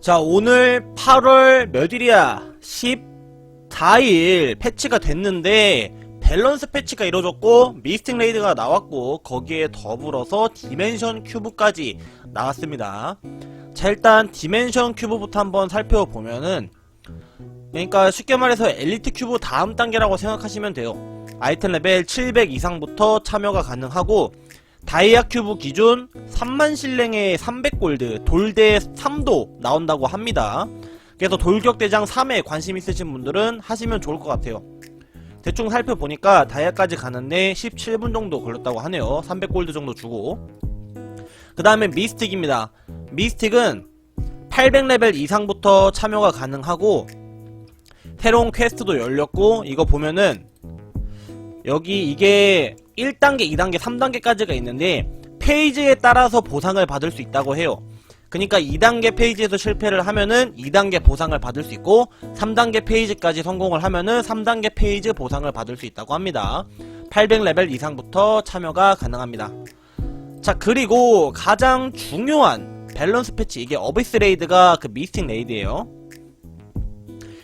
자, 오늘 8월 몇 일이야? 14일 패치가 됐는데, 밸런스 패치가 이루어졌고, 미스틱 레이드가 나왔고, 거기에 더불어서 디멘션 큐브까지 나왔습니다. 자, 일단 디멘션 큐브부터 한번 살펴보면은, 그러니까 쉽게 말해서 엘리트 큐브 다음 단계라고 생각하시면 돼요. 아이템 레벨 700 이상부터 참여가 가능하고, 다이아 큐브 기준 3만 실랭에 300골드, 돌대 3도 나온다고 합니다. 그래서 돌격대장 3에 관심 있으신 분들은 하시면 좋을 것 같아요. 대충 살펴보니까 다이아까지 가는데 17분 정도 걸렸다고 하네요. 300골드 정도 주고. 그 다음에 미스틱입니다. 미스틱은 800레벨 이상부터 참여가 가능하고, 새로운 퀘스트도 열렸고, 이거 보면은, 여기 이게 1단계, 2단계, 3단계까지가 있는데 페이지에 따라서 보상을 받을 수 있다고 해요. 그러니까 2단계 페이지에서 실패를 하면은 2단계 보상을 받을 수 있고 3단계 페이지까지 성공을 하면은 3단계 페이지 보상을 받을 수 있다고 합니다. 800레벨 이상부터 참여가 가능합니다. 자, 그리고 가장 중요한 밸런스 패치 이게 어비스 레이드가 그 미스틱 레이드예요.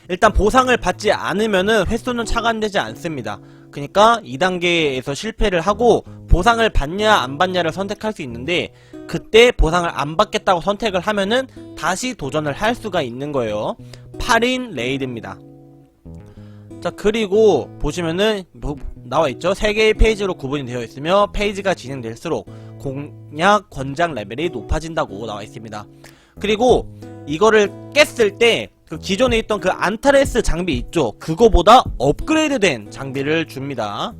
일단 보상을 받지 않으면은 횟수는 차감되지 않습니다. 그러니까 2단계에서 실패를 하고 보상을 받냐 안 받냐를 선택할 수 있는데 그때 보상을 안 받겠다고 선택을 하면은 다시 도전을 할 수가 있는 거예요. 8인 레이드입니다. 자 그리고 보시면은 뭐 나와 있죠. 3개의 페이지로 구분이 되어 있으며 페이지가 진행될수록 공략 권장 레벨이 높아진다고 나와 있습니다. 그리고 이거를 깼을 때 그 기존에 있던 그 안타레스 장비 있죠. 그거보다 업그레이드된 장비를 줍니다.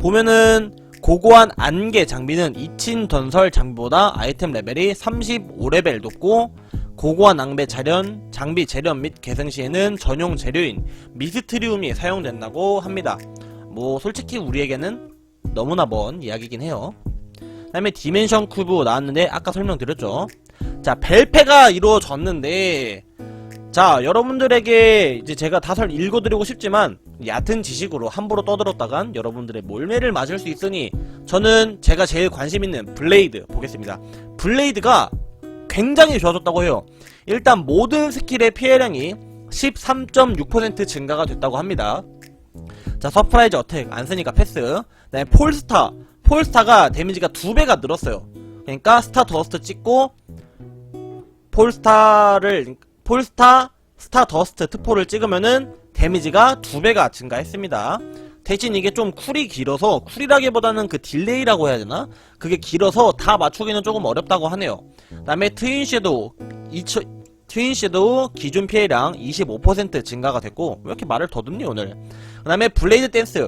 보면은 고고한 안개 장비는 이친 전설 장비보다 아이템 레벨이 35레벨 높고 고고한 낭배 자련, 장비 재련 및 개성 시에는 전용 재료인 미스트리움이 사용된다고 합니다. 뭐 솔직히 우리에게는 너무나 먼 이야기긴 해요. 그 다음에 디멘션 큐브 나왔는데 아까 설명드렸죠. 자 벨페가 이루어졌는데 자 여러분들에게 이제 제가 다설 읽어드리고 싶지만 얕은 지식으로 함부로 떠들었다간 여러분들의 몰매를 맞을 수 있으니 저는 제가 제일 관심 있는 블레이드 보겠습니다. 블레이드가 굉장히 좋아졌다고 해요. 일단 모든 스킬의 피해량이 13.6% 증가가 됐다고 합니다. 자 서프라이즈 어택 안 쓰니까 패스. 그다음에 폴스타 폴스타가 데미지가 두 배가 늘었어요. 그러니까 스타 더스트 찍고 폴스타를 폴스타 스타 더스트 특포를 찍으면은 데미지가 두 배가 증가했습니다. 대신 이게 좀 쿨이 길어서 쿨이라기보다는 그 딜레이라고 해야 되나? 그게 길어서 다 맞추기는 조금 어렵다고 하네요. 그 다음에 트윈 섀도우 2초 트윈 섀도우 기준 피해량 25% 증가가 됐고 왜 이렇게 말을 더듬니 오늘? 그 다음에 블레이드 댄스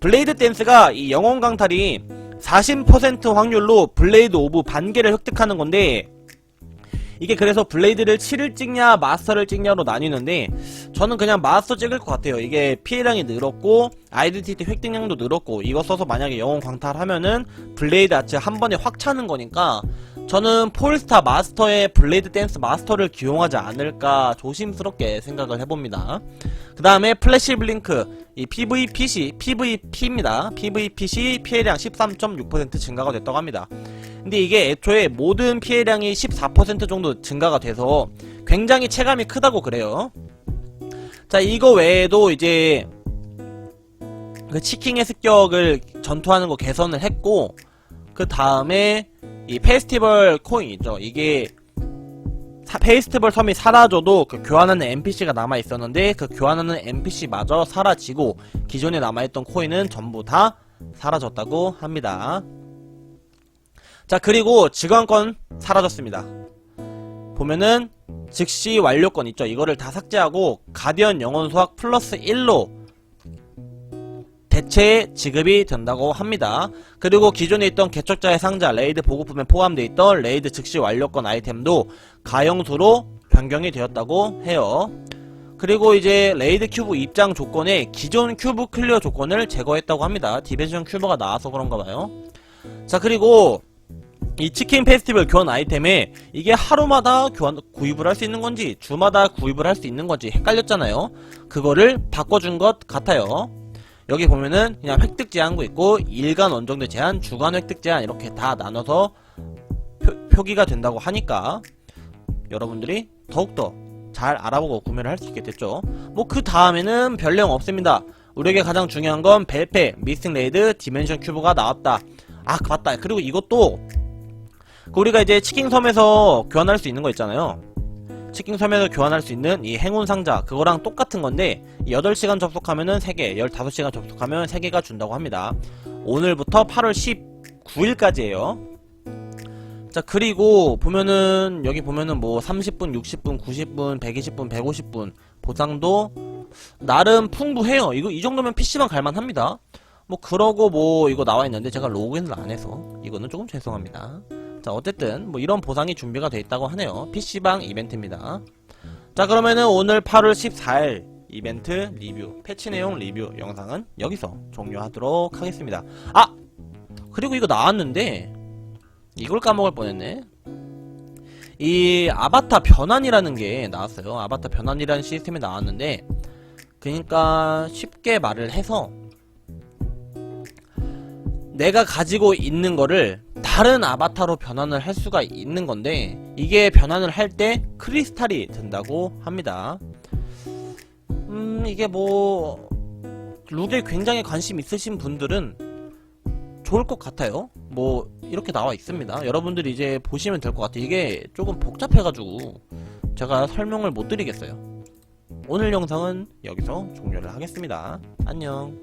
블레이드 댄스가 이 영혼 강탈이 40% 확률로 블레이드 오브 반개를 획득하는 건데 이게 그래서 블레이드를 7을 찍냐 마스터를 찍냐로 나뉘는데 저는 그냥 마스터 찍을 것 같아요. 이게 피해량이 늘었고 아이덴티티 획득량도 늘었고 이거 써서 만약에 영혼 광탈하면은 블레이드 아츠 한 번에 확 차는 거니까 저는 폴스타 마스터의 블레이드 댄스 마스터를 기용하지 않을까 조심스럽게 생각을 해봅니다. 그 다음에 플래시 블링크 이 PVPC PVP입니다. PVPC 피해량 13.6% 증가가 됐다고 합니다. 근데 이게 애초에 모든 피해량이 14% 정도 증가가 돼서 굉장히 체감이 크다고 그래요. 자, 이거 외에도 이제 그 치킹의 습격을 전투하는 거 개선을 했고 그 다음에 이 페스티벌 코인 있죠. 이게 사- 페스티벌 섬이 사라져도 그 교환하는 NPC가 남아 있었는데 그 교환하는 NPC마저 사라지고 기존에 남아있던 코인은 전부 다 사라졌다고 합니다. 자 그리고 직원권 사라졌습니다 보면은 즉시 완료권 있죠 이거를 다 삭제하고 가디언 영혼 수학 플러스 1로 대체 지급이 된다고 합니다 그리고 기존에 있던 개척자의 상자 레이드 보급품에 포함되어 있던 레이드 즉시 완료권 아이템도 가용수로 변경이 되었다고 해요 그리고 이제 레이드 큐브 입장 조건에 기존 큐브 클리어 조건을 제거했다고 합니다 디벤션 큐브가 나와서 그런가 봐요 자 그리고 이 치킨 페스티벌 교환 아이템에 이게 하루마다 교환 구입을 할 수 있는 건지 주마다 구입을 할 수 있는 건지 헷갈렸잖아요. 그거를 바꿔준 것 같아요. 여기 보면은 그냥 획득 제한도 있고 일간 원정대 제한, 주간 획득 제한 이렇게 다 나눠서 표, 기가 된다고 하니까 여러분들이 더욱더 잘 알아보고 구매를 할 수 있게 됐죠. 뭐 그 다음에는 별 내용 없습니다. 우리에게 가장 중요한 건 벨페, 미스팅 레이드, 디멘션 큐브가 나왔다. 아 맞다. 그리고 이것도 그 우리가 이제 치킨섬에서 교환할 수 있는 거 있잖아요. 치킨 섬에서 교환할 수 있는 이 행운 상자 그거랑 똑같은 건데 8시간 접속하면은 3개, 15시간 접속하면 3개가 준다고 합니다. 오늘부터 8월 19일까지예요. 자 그리고 보면은 여기 보면은 뭐 30분, 60분, 90분, 120분, 150분 보상도 나름 풍부해요. 이거 이 정도면 PC방 갈만합니다. 뭐 그러고 뭐 이거 나와 있는데 제가 로그인을 안 해서 이거는 조금 죄송합니다. 자 어쨌든 뭐 이런 보상이 준비가 돼 있다고 하네요. PC방 이벤트입니다. 자 그러면은 오늘 8월 14일 이벤트 리뷰 패치 내용 리뷰 영상은 여기서 종료하도록 하겠습니다. 아 그리고 이거 나왔는데 이걸 까먹을 뻔했네. 이 아바타 변환이라는 게 나왔어요. 아바타 변환이라는 시스템이 나왔는데 그러니까 쉽게 말을 해서 내가 가지고 있는 거를 다른 아바타로 변환을 할 수가 있는 건데 이게 변환을 할 때 크리스탈이 든다고 합니다. 음 이게 뭐 룩에 굉장히 관심 있으신 분들은 좋을 것 같아요. 뭐 이렇게 나와 있습니다. 여러분들이 이제 보시면 될 것 같아요. 이게 조금 복잡해가지고 제가 설명을 못 드리겠어요. 오늘 영상은 여기서 종료를 하겠습니다. 안녕.